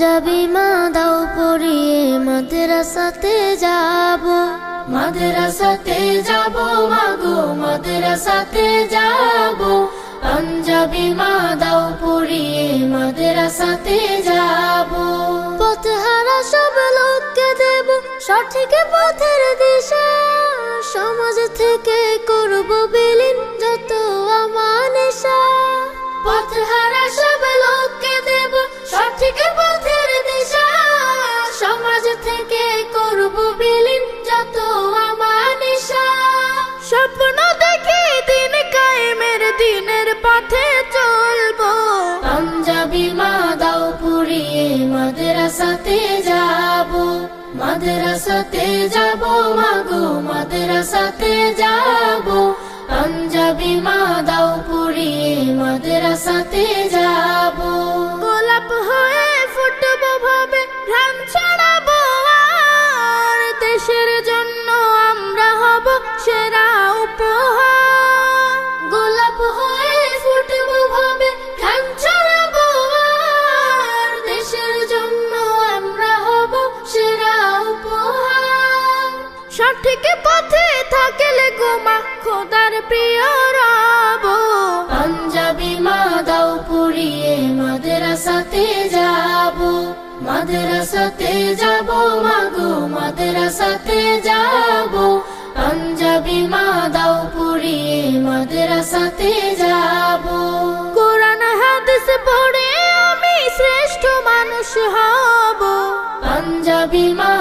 পাঞ্জাবি মা দাও পরিয়ে মাদ্রাসাতে যাব। মাদ্রাসাতে যাব মাগো মাদ্রাসাতে যাব। পাঞ্জাবি মা দাও পড়িয়ে মাদ্রাসাতে যাব। পথহারা সব লোককে দেব সঠিক পথের দিশা। সমাজ থেকে করব বিলীন যত আমানেশা পথহারা মাদ্রাসাতে যাব মাদ্রাসাতে যাব মাগো মাদ্রাসাতে যাব। পাঞ্জাবি মা দাও পুড়িয়ে মাদ্রাসাতে যাব। গোলাপ হয়ে ফুটবো ভাবে, ঘ্রাণ ছড়াবো আর দেশের জন্য আমরা হব সেরা সঠিক পথে থাকলে গোমা খোদার প্রিয় রব। পাঞ্জাবি মা দাও পুড়িয়ে মাদ্রাসাতে যাব। মাদ্রাসাতে যাব মাগো মাদ্রাসাতে যাব। পাঞ্জাবি মা দাও পুড়িয়ে মাদ্রাসাতে যাব। কোরআন হাদিস পড়ে আমি শ্রেষ্ঠ মানুষ হব। পাঞ্জাবি মা